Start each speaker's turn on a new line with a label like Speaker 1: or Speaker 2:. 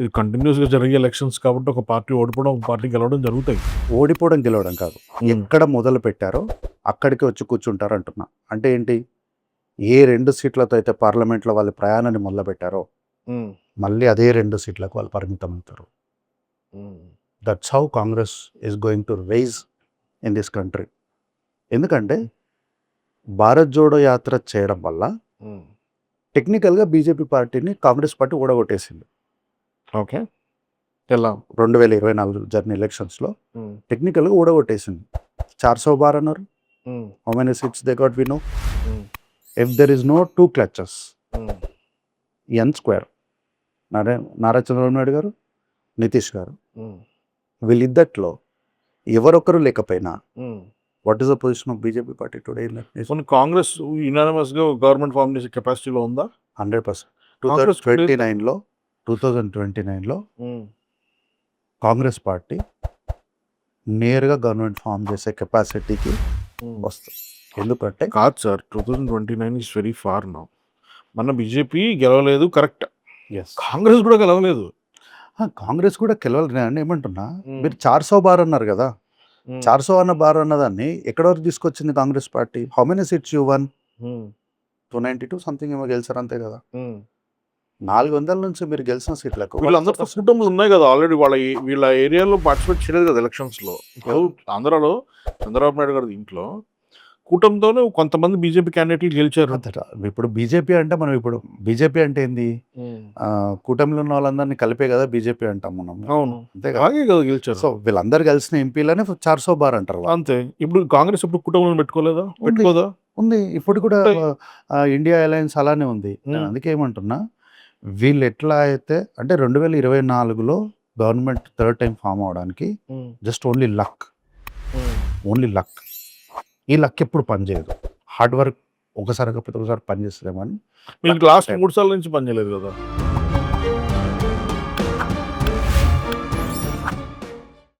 Speaker 1: ఇది కంటిన్యూస్గా జరిగే ఎలక్షన్స్ కాబట్టి ఒక పార్టీ ఓడిపోవడం ఒక పార్టీ గెలవడం జరుగుతాయి.
Speaker 2: ఓడిపోవడం గెలవడం కాదు. ఎక్కడ మొదలు పెట్టారో అక్కడికి వచ్చి కూర్చుంటారు అంటున్నా. అంటే ఏంటి? ఏ రెండు సీట్లతో అయితే పార్లమెంట్లో వాళ్ళు ప్రయాణాన్ని మొదలు పెట్టారో మళ్ళీ అదే రెండు సీట్లకు వాళ్ళు పరిమితం అవుతారు. That's how Congress is going to rise in this country ఎందుకంటే భారత్ జోడో యాత్ర చేయడం వల్ల టెక్నికల్గా బీజేపీ పార్టీని కాంగ్రెస్ పార్టీ ఓడగొట్టేసింది.
Speaker 1: ఓకే. ఎలా
Speaker 2: రెండు వేల ఇరవై నాలుగు జరిగిన ఎలక్షన్స్లో టెక్నికల్గా ఓడగొట్టేసింది చార్ సో బార్ అన్నారు. How many seats they got we know if there is no two clutches and square Nara Nara Chandrababu Naidu గారు నితీష్ గారు. వీళ్ళిద్దట్లో ఎవరొకరు లేకపోయినా what is the position of BJP party today in
Speaker 1: Congress యునానిమస్గా government form చేసే కెపాసిటీలో ఉందా?
Speaker 2: Hundred percent. Two twenty నైన్లో two thousand twenty నైన్లో కాంగ్రెస్ పార్టీ నేరుగా గవర్నమెంట్ ఫామ్ చేసే కెపాసిటీకి వస్తుంది. ఎందుకంటే
Speaker 1: కాదు sir two thousand twenty nine is very far now మన బీజేపీ గెలవలేదు కరెక్ట్. కాంగ్రెస్ కూడా గెలవలేదు.
Speaker 2: కాంగ్రెస్ కూడా గెలవాలి నేను ఏమంటున్నా. మీరు చార్ సో బార్ అన్నారు కదా. చార్ సో అన్న బార్ అన్నదాన్ని ఎక్కడ వరకు తీసుకొచ్చింది Congress party? How many seats you won two ninety two something ఏమో గెలిచారు అంతే కదా. నాలుగు వందల నుంచి మీరు గెలిచిన సీట్లకు
Speaker 1: వీళ్ళందరూ కుటుంబాలు ఉన్నాయి కదా ఆల్రెడీ వాళ్ళ వీళ్ళ ఏరియాలో పార్టిసిపేట్ చేయలేదు కదా ఎలక్షన్స్లో ఇప్పుడు ఆంధ్రాలో చంద్రబాబు నాయుడు గారి ఇంట్లో కూటమితోనే కొంతమంది బీజేపీ క్యాండిడేట్లు గెలిచారు.
Speaker 2: అంతట ఇప్పుడు బీజేపీ అంటే మనం ఇప్పుడు బీజేపీ అంటే ఏంది? ఆ, కూటమిలో ఉన్న వాళ్ళందరినీ కలిపే కదా బీజేపీ అంటాం మనం.
Speaker 1: అవును.
Speaker 2: అంతే కదా?
Speaker 1: అలాగే కదా గెలిచారు.
Speaker 2: సో వీళ్ళందరూ కలిసిన ఎంపీలనే చార్ సో బార్ అంటారు.
Speaker 1: అంతే. ఇప్పుడు కాంగ్రెస్ ఇప్పుడు కుటుంబాలను పెట్టుకోలేదా? పెట్టుకోదా?
Speaker 2: ఉంది. ఇప్పుడు కూడా ఇండియా అలయన్స్ అలానే ఉంది. నేను. అందుకే ఏమంటున్నా వీళ్ళు ఎట్లా అయితే అంటే రెండు వేల ఇరవై నాలుగులో గవర్నమెంట్ థర్డ్ టైం ఫామ్ అవడానికి just only luck. Only luck. ఈ లక్ ఎప్పుడు పనిచేయదు హార్డ్ వర్క్ ఒకసారి కాకపోతే ఒకసారి పనిచేస్తుందేమో అని.
Speaker 1: లాస్ట్ మూడు సార్ల నుంచి పనిచేయలేదు కదా?